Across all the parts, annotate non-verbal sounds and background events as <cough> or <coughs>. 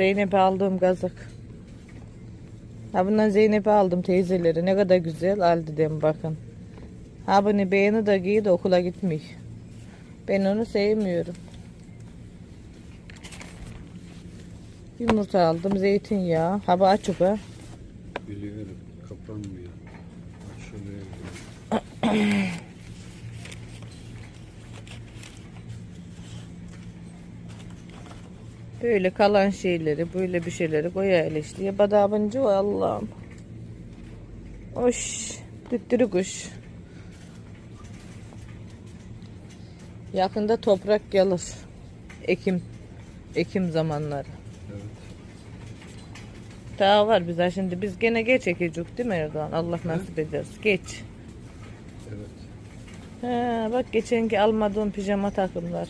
Zeynep'e aldığım gazak. Ha bundan Zeynep'e aldım teyzeleri. Ne kadar güzel. Al dedim bakın. Ha bunu beğeni de giy de okula gitmiş. Ben onu sevmiyorum. Yumurta aldım. Zeytinyağı. Ha bu açık ha. Biliyorum. Kapanmıyor. Şöyle <coughs> Böyle kalan şeyleri, böyle bir şeyleri koya eleştiriye. Badabıncı o Allah'ım. Hoş. Düttürü kuş. Yakında toprak gelir. Ekim. Ekim zamanları. Evet. Daha var bize şimdi. Biz gene geç ekecek değil mi Erdoğan? Allah nasip ederse. Geç. Evet. He, bak geçenki almadığım pijama takımlar.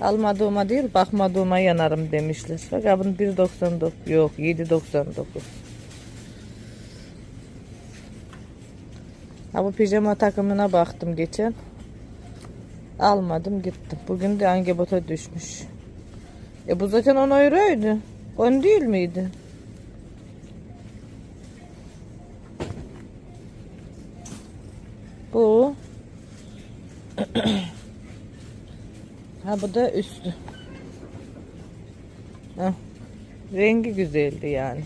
Almadığıma değil bakmadığıma yanarım demişler. Bak bunun 1.99 yok 7.99. Ha bu pijama takımına baktım geçen. Almadım gittim. Bugün de hangi bota düşmüş. E bu zaten 10 euroydu. 10 değil miydi? Bu <clears throat> Ha bu da üstü. Heh. Rengi güzeldi yani.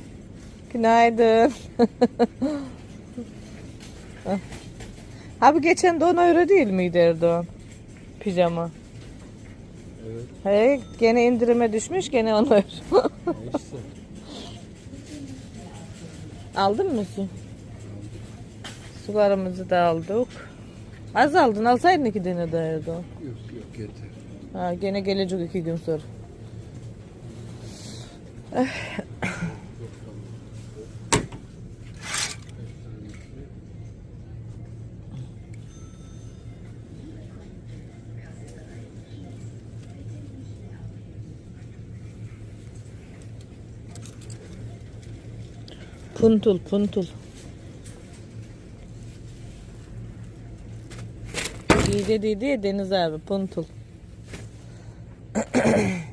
Günaydın. <laughs> Ha bu geçen de 10 euro değil miydi Erdoğan? Pijama. Evet. He, gene indirime düşmüş gene 10 euro. <laughs> Aldın mı su? Sularımızı da aldık. Az aldın alsaydın iki tane de Erdoğan. Yok yok yeter. Ha, gene gelecek iki gün sonra. Puntul puntul. İyi dediydi ya Deniz abi puntul. Okay. <clears throat>